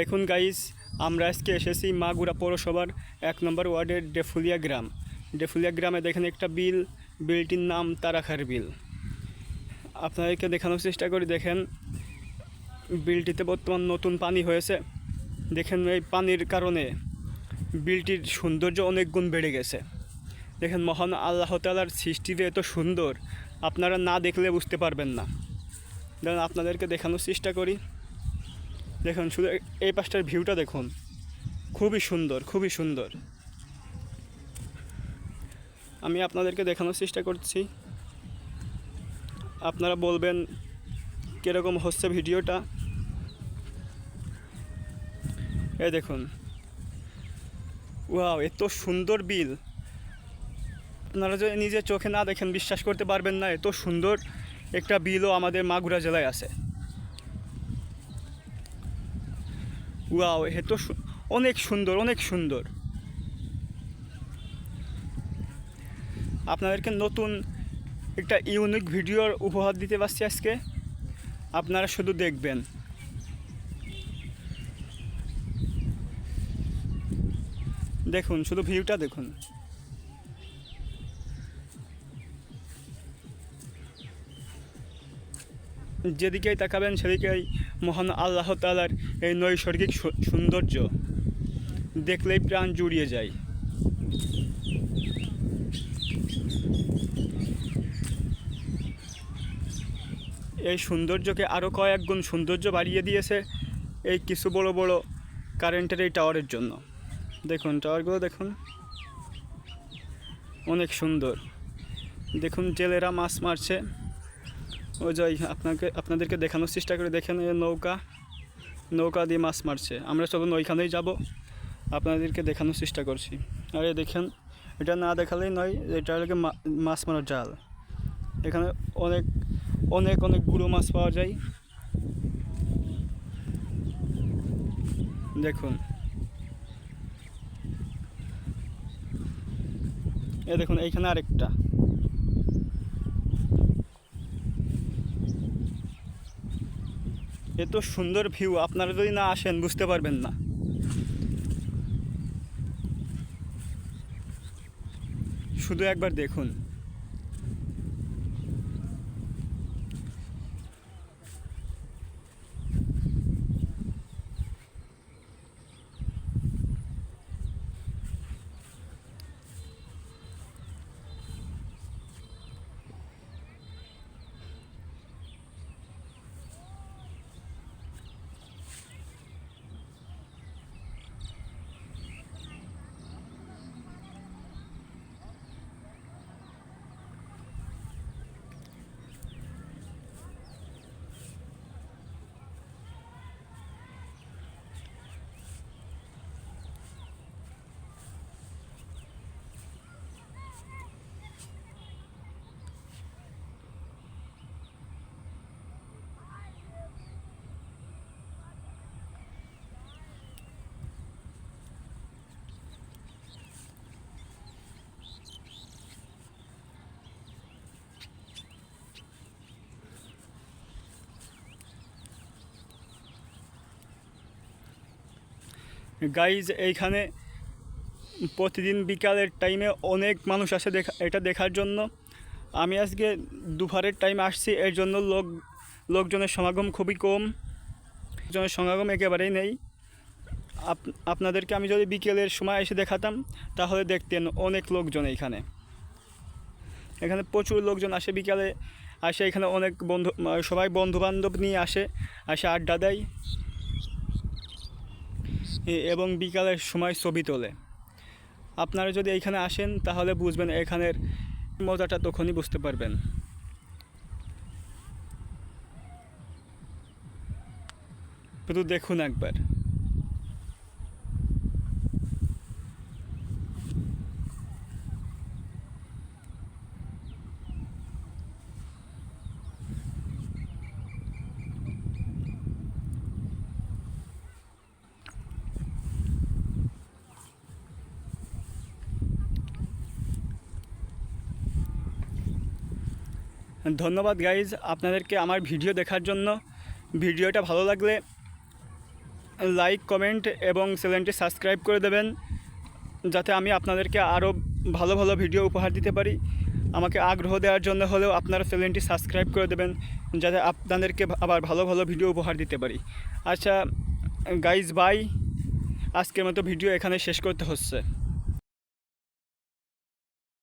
দেখুন গাইস আমরা আজকে এসেছি মাগুরা পৌরসভার এক নম্বর ওয়ার্ডের ডেফুলিয়া গ্রাম। ডেফুলিয়া গ্রামে দেখেন একটা বিল, বিলটির নাম তারাখার বিল। আপনাদেরকে দেখানোর চেষ্টা করি, দেখেন। বিলটিতে বর্তমান নতুন পানি হয়েছে। দেখেন এই পানির কারণে বিলটির সৌন্দর্য অনেক গুণ বেড়ে গেছে। দেখেন মহান আল্লাহ তালার সৃষ্টিতে এত সুন্দর, আপনারা না দেখলে বুঝতে পারবেন না। দেখেন, আপনাদেরকে দেখানোর চেষ্টা করি। দেখুন, শুধু এই পাশটার ভিউটা দেখুন। খুবই সুন্দর খুবই সুন্দর। আমি আপনাদেরকে দেখানোর চেষ্টা করছি। আপনারা বলবেন কীরকম হচ্ছে ভিডিওটা? এই দেখুন। ওয়াও, এত সুন্দর বিল। আপনারা যদি নিজের চোখে না দেখেন, বিশ্বাস করতে পারবেন না, এত সুন্দর একটা বিলও আমাদের মাগুরা জেলায় আছে। ওয়াও, এ তো অনেক সুন্দর অনেক সুন্দর। আপনাদেরকে নতুন একটা ইউনিক ভিডিওর উপহার দিতে পারছি আজকে। আপনারা শুধু দেখবেন। দেখুন, শুধু ভিউটা দেখুন। যেদিকেই তাকাবেন, সেদিকেই মহান আল্লাহ তালার এই নৈসর্গিক সৌন্দর্য। দেখলেই প্রাণ জুড়িয়ে যায়। এই সৌন্দর্যকে আরও কয়েক গুণ সৌন্দর্য বাড়িয়ে দিয়েছে এই কিছু বড় বড় কারেন্টের এই টাওয়ারের জন্য। দেখুন, টাওয়ারগুলো দেখুন। অনেক সুন্দর। দেখুন, জেলেরা মাছ মারছে। ও যাই, আপনাকে, আপনাদেরকে দেখানোর চেষ্টা করে। দেখেন নৌকা নৌকা দিয়ে মাছ মারছে। আমরা চলুন ওইখানেই যাব। আপনাদেরকে দেখানোর চেষ্টা করছি। আর এই দেখেন, এটা না দেখালেই নয়, এটা হলো মাছ মারার জাল। এখানে অনেক অনেক অনেক গুঁড়ো মাছ পাওয়া যায়। দেখুন। এ দেখুন, এইখানে আরেকটা। এত সুন্দর ভিউ আপনারা যদি না আসেন বুঝতে পারবেন না। শুধু একবার দেখুন। গাইজ এইখানে প্রতিদিন বিকালের টাইমে অনেক মানুষ আসে দেখা এটা দেখার জন্য। আমি আজকে দুপুরের টাইম আসছি, এর জন্য লোক লোকজনের সমাগম খুবই কম। লোকজনের সমাগম একেবারেই নেই। আপ- আপনাদেরকে আমি যদি বিকেলের সময় এসে দেখাতাম, তাহলে দেখতেন অনেক লোকজন এইখানে। এখানে প্রচুর লোকজন আসে বিকালে। আসে এখানে অনেক বন্ধু সবাই বন্ধু বান্ধব নিয়ে আসে আসে আড্ডা দেয়। এবং বিকালের সময় ছবি তোলে। আপনারা যদি এইখানে আসেন, তাহলে বুঝবেন এখানের মজাটা তখনই বুঝতে পারবেন। শুধু দেখুন একবার। ধন্যবাদ গাইজ আপনাদেরকে আমার ভিডিও দেখার জন্য। ভিডিওটা ভালো লাগলে লাইক কমেন্ট এবং চ্যানেলটি সাবস্ক্রাইব করে দেবেন, যাতে আমি আপনাদেরকে আরও ভালো ভালো ভিডিও উপহার দিতে পারি। আমাকে আগ্রহ দেওয়ার জন্য হলেও আপনারা চ্যানেলটি সাবস্ক্রাইব করে দেবেন, যাতে আপনাদেরকে আবার ভালো ভালো ভিডিও উপহার দিতে পারি। আচ্ছা গাইজ বাই আজকের মতো ভিডিও এখানে শেষ করতে হচ্ছে।